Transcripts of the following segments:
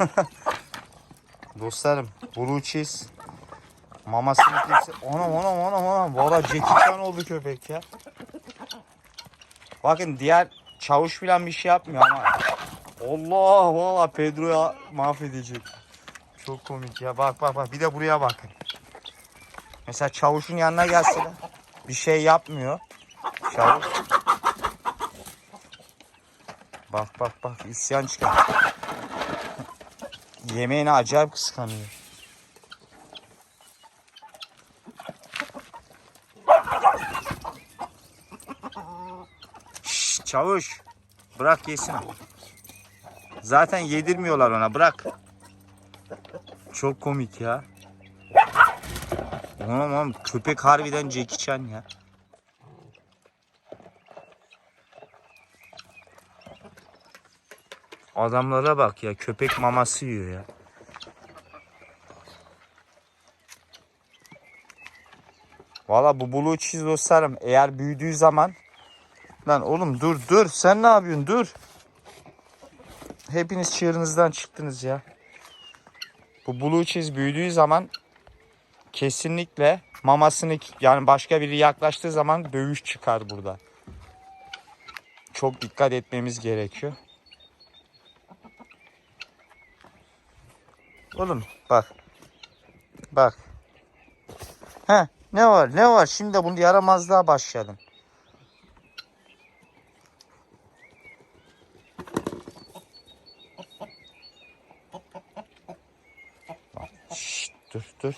Dostlarım blue cheese mamasını kimse... Anam anam anam anam. Valla Chan oldu köpek ya. Bakın diğer çavuş falan bir şey yapmıyor ama. Allah valla Pedro'ya mahvedecek. Çok komik ya. Bak bak bak. Bir de buraya bakın. Mesela çavuşun yanına gelse de bir şey yapmıyor. Çavuş. Bak bak bak isyan çıkar. Yemeğini acayip kıskanıyor. Şşş, çavuş. Bırak yesin. Zaten yedirmiyorlar ona bırak. Çok komik ya. Oğlum oğlum köpek harbiden Jackie Chan ya. Adamlara bak ya köpek maması yiyor ya. Valla bu blue cheese dostlarım eğer büyüdüğü zaman Lan oğlum dur dur sen ne yapıyorsun dur. Hepiniz çığırınızdan çıktınız ya. Bu blue cheese büyüdüğü zaman kesinlikle mamasını yani başka biri yaklaştığı zaman dövüş çıkar burada. Çok dikkat etmemiz gerekiyor. Oğlum bak. Bak. He ne var ne var şimdi bunu yaramazlığa başladın. Şşt, dur dur.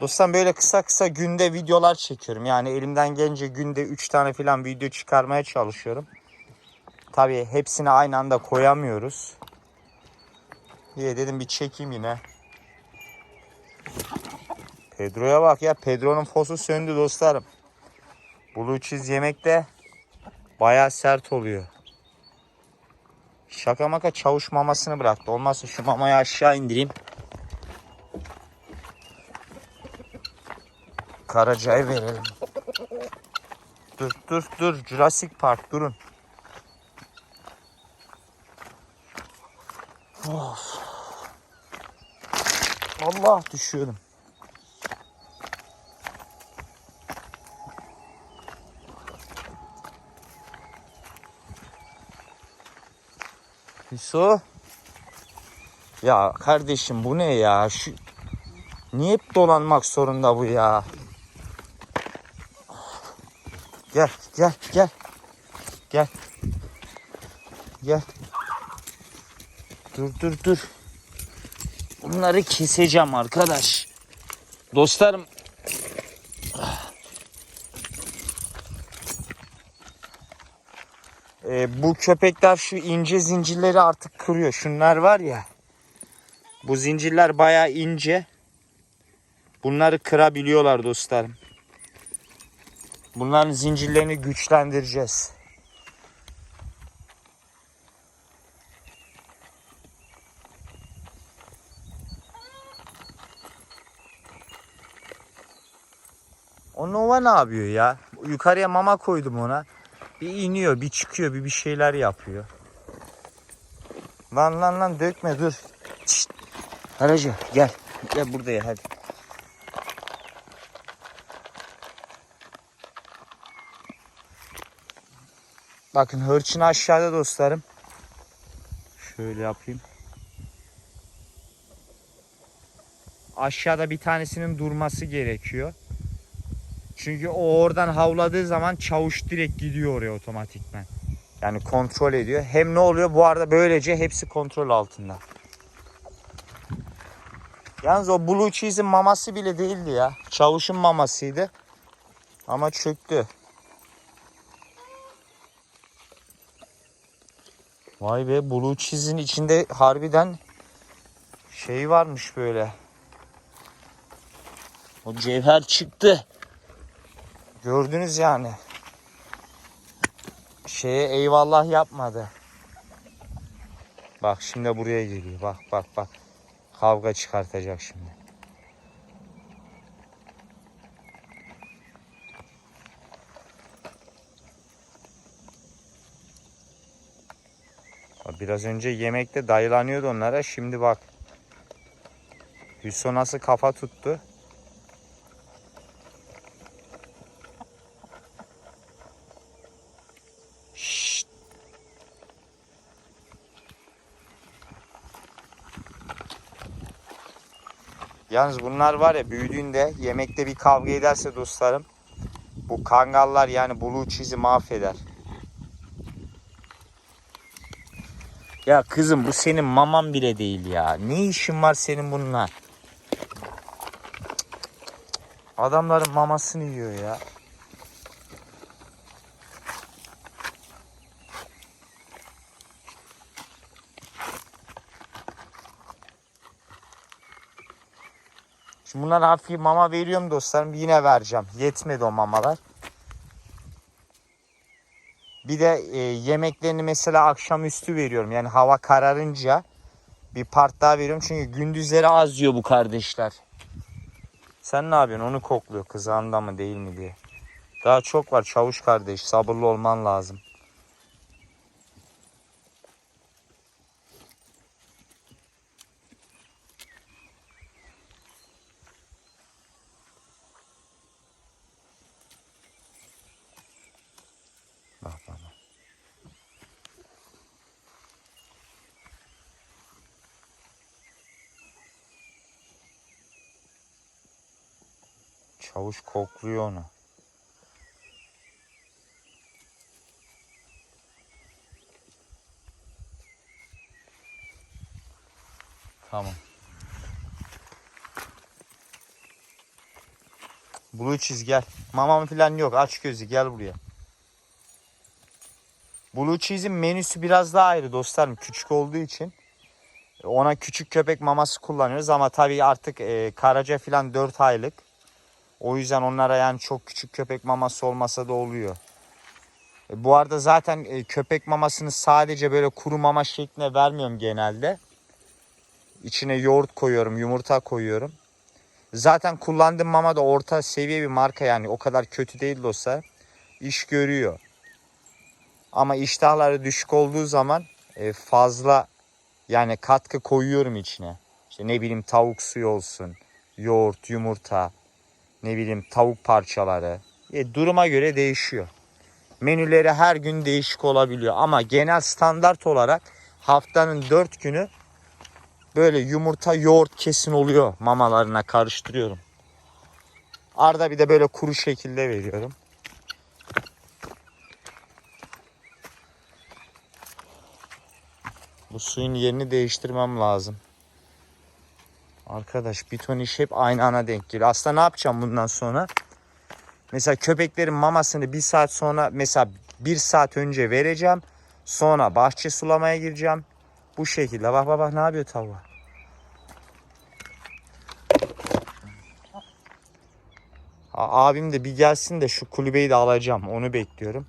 Dostlar böyle kısa kısa günde videolar çekiyorum. Yani elimden gelince günde 3 tane falan video çıkarmaya çalışıyorum. Tabii hepsini aynı anda koyamıyoruz. Diye dedim bir çekeyim yine. Pedro'ya bak ya. Pedro'nun fosu söndü dostlarım. Blue cheese yemekte baya sert oluyor. Şaka maka çavuş mamasını bıraktı. Olmazsa şu mamayı aşağı indireyim. Karaca'ya verelim. Dur dur dur. Jurassic Park durun. Of. Allah düşüyorum. Hüso. Ya kardeşim bu ne ya? Şu Niye hep dolanmak zorunda bu ya? Gel, gel, gel. Gel. Gel. Dur, dur, dur. Bunları keseceğim arkadaş. Dostlarım. Ee, bu köpekler şu ince zincirleri artık kırıyor. Şunlar var ya. Bu zincirler bayağı ince. Bunları kırabiliyorlar dostlarım. Bunların zincirlerini güçlendireceğiz. Ne yapıyor ya? Yukarıya mama koydum ona. Bir iniyor, bir çıkıyor, bir bir şeyler yapıyor. Lan lan lan dökme dur. Şşt. Aracı gel. Gel buraya hadi. Bakın hırçın aşağıda dostlarım. Şöyle yapayım. Aşağıda bir tanesinin durması gerekiyor. Çünkü o oradan havladığı zaman çavuş direkt gidiyor oraya otomatikmen. Yani kontrol ediyor. Hem ne oluyor? Bu arada böylece hepsi kontrol altında. Yalnız o blue cheese'in maması bile değildi ya. Çavuşun mamasıydı. Ama çöktü. Vay be blue cheese'in içinde harbiden şey varmış böyle. O cevher çıktı. Gördünüz yani. Şeye eyvallah yapmadı. Bak şimdi buraya geliyor. Bak bak bak. Kavga çıkartacak şimdi. Biraz önce yemekte dayılanıyordu onlara. Şimdi bak. Hüso nasıl kafa tuttu. Yalnız bunlar var ya büyüdüğünde yemekte bir kavga ederse dostlarım bu kangallar yani blue cheese'i mahveder. Ya kızım bu senin maman bile değil ya. Ne işin var senin bununla? Adamların mamasını yiyor ya. Şimdi bunlara hafif mama veriyorum dostlarım. Yine vereceğim. Yetmedi o mamalar. Bir de e, yemeklerini mesela akşamüstü veriyorum. Yani hava kararınca bir part daha veriyorum. Çünkü gündüzleri az yiyor bu kardeşler. Sen ne yapıyorsun? Onu kokluyor kızağında mı değil mi diye. Daha çok var çavuş kardeş. Sabırlı olman lazım. Çavuş kokluyor onu. Tamam. Blue cheese gel. Mamam falan yok. Aç gözü gel buraya. Blue cheese'in menüsü biraz daha ayrı dostlarım. Küçük olduğu için. Ona küçük köpek maması kullanıyoruz ama tabii artık e, Karaca falan 4 aylık. O yüzden onlara yani çok küçük köpek maması olmasa da oluyor. E, bu arada zaten e, köpek mamasını sadece böyle kuru mama şeklinde vermiyorum genelde. İçine yoğurt koyuyorum, yumurta koyuyorum. Zaten kullandığım mama da orta seviye bir marka yani o kadar kötü değil dostlar. İş görüyor. Ama iştahları düşük olduğu zaman e, fazla yani katkı koyuyorum içine. İşte ne bileyim tavuk suyu olsun, yoğurt, yumurta, ne bileyim tavuk parçaları. E, duruma göre değişiyor. Menüleri her gün değişik olabiliyor ama genel standart olarak haftanın 4 günü böyle yumurta yoğurt kesin oluyor mamalarına karıştırıyorum. Arda bir de böyle kuru şekilde veriyorum. Bu suyun yerini değiştirmem lazım. Arkadaş bir ton iş hep aynı ana denk geliyor. Aslında ne yapacağım bundan sonra? Mesela köpeklerin mamasını bir saat sonra mesela bir saat önce vereceğim. Sonra bahçe sulamaya gireceğim. Bu şekilde. Bak bak bak ne yapıyor tavuğa. Abim de bir gelsin de şu kulübeyi de alacağım. Onu bekliyorum.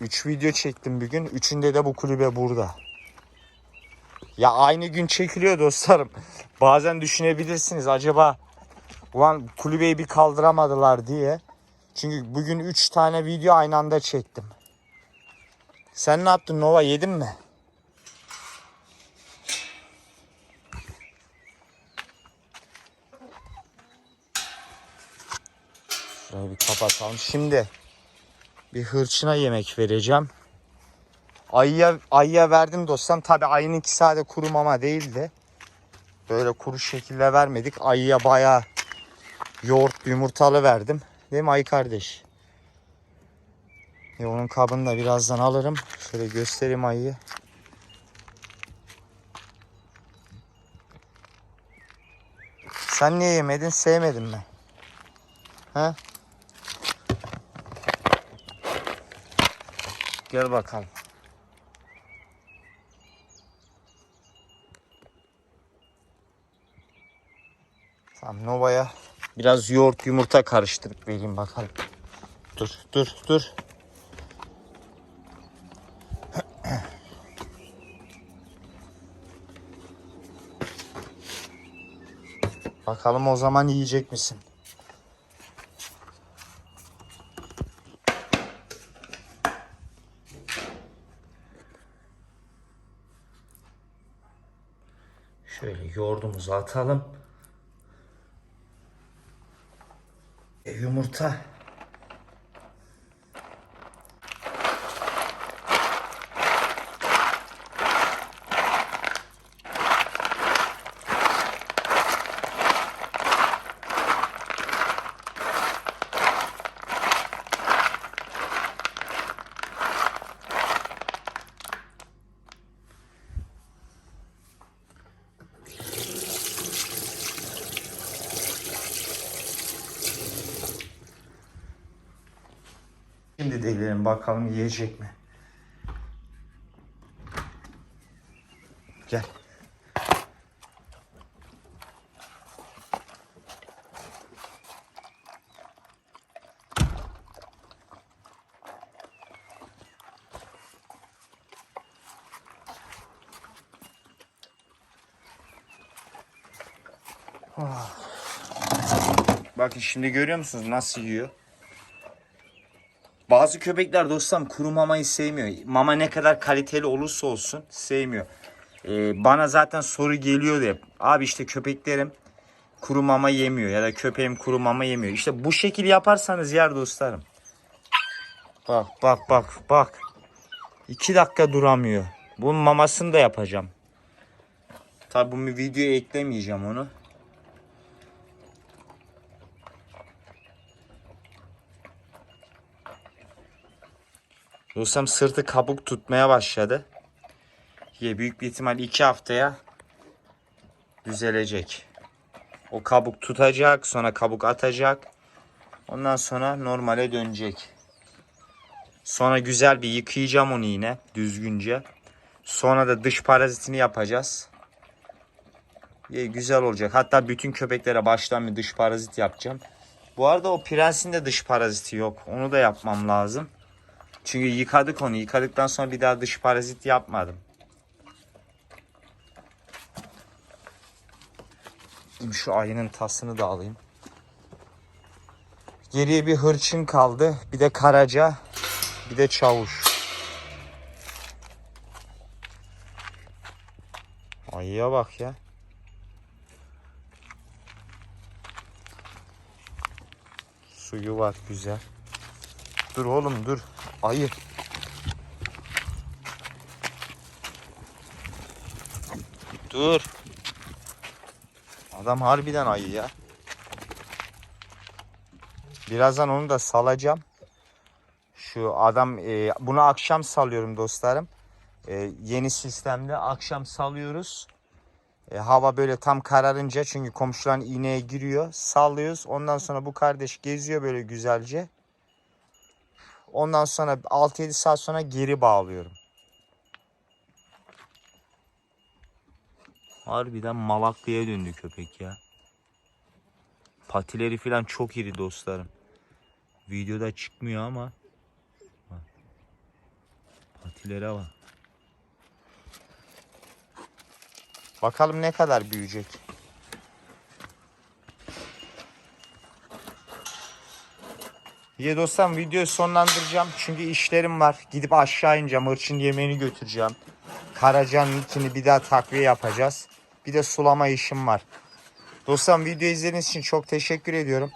3 video çektim bir gün. Üçünde de bu kulübe burada. Ya aynı gün çekiliyor dostlarım. Bazen düşünebilirsiniz acaba ulan kulübeyi bir kaldıramadılar diye. Çünkü bugün 3 tane video aynı anda çektim. Sen ne yaptın Nova yedin mi? Şurayı bir kapatalım. Şimdi bir hırçına yemek vereceğim. Ayıya, ayıya verdim dostum. Tabi ayının sade kuru mama değildi. Böyle kuru şekilde vermedik. Ayıya bayağı yoğurt yumurtalı verdim. Değil mi ayı kardeş? E onun kabını da birazdan alırım. Şöyle göstereyim ayıyı. Sen niye yemedin? Sevmedin mi? He? Gel bakalım. Tamam Nova'ya biraz yoğurt yumurta karıştırıp vereyim bakalım. Dur dur dur. Bakalım o zaman yiyecek misin? Şöyle yoğurdumuzu atalım. E, Şimdi deneyelim bakalım yiyecek mi? Gel. Ah. Bakın şimdi görüyor musunuz nasıl yiyor? Bazı köpekler dostum kuru mamayı sevmiyor. Mama ne kadar kaliteli olursa olsun sevmiyor. Ee, bana zaten soru geliyordu hep. Abi işte köpeklerim kuru mama yemiyor ya da köpeğim kuru mama yemiyor. İşte bu şekil yaparsanız yer dostlarım. Bak bak bak bak. İki dakika duramıyor. Bunun mamasını da yapacağım. Tabi bu videoya eklemeyeceğim onu. Dostum sırtı kabuk tutmaya başladı. Ya büyük bir ihtimal iki haftaya düzelecek. O kabuk tutacak, sonra kabuk atacak. Ondan sonra normale dönecek. Sonra güzel bir yıkayacağım onu yine düzgünce. Sonra da dış parazitini yapacağız. Ya güzel olacak. Hatta bütün köpeklere baştan bir dış parazit yapacağım. Bu arada o prensin de dış paraziti yok. Onu da yapmam lazım. Çünkü yıkadık onu. Yıkadıktan sonra bir daha dış parazit yapmadım. Şimdi Şu ayının tasını da alayım. Geriye bir hırçın kaldı. Bir de karaca. Bir de çavuş. Ayıya bak ya. Suyu var güzel. Dur oğlum dur. Ayı. Dur. Adam harbiden ayı ya. Birazdan onu da salacağım. Şu adam e, bunu akşam salıyorum dostlarım. E, yeni sistemde akşam salıyoruz. E, hava böyle tam kararınca çünkü komşuların iğneye giriyor. Sallıyoruz. Ondan sonra bu kardeş geziyor böyle güzelce. Ondan sonra 6-7 saat sonra geri bağlıyorum. Harbiden malaklıya döndü köpek ya. Patileri falan çok iri dostlarım. Videoda çıkmıyor ama. Patilere bak. Bakalım ne kadar büyüyecek. İyi dostlarım videoyu sonlandıracağım. Çünkü işlerim var. Gidip aşağı ineceğim. Hırçın yemeğini götüreceğim. Karacanın ikini bir daha takviye yapacağız. Bir de sulama işim var. Dostlarım video izlediğiniz için çok teşekkür ediyorum.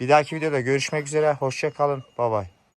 Bir dahaki videoda görüşmek üzere. Hoşça kalın. Bay bay.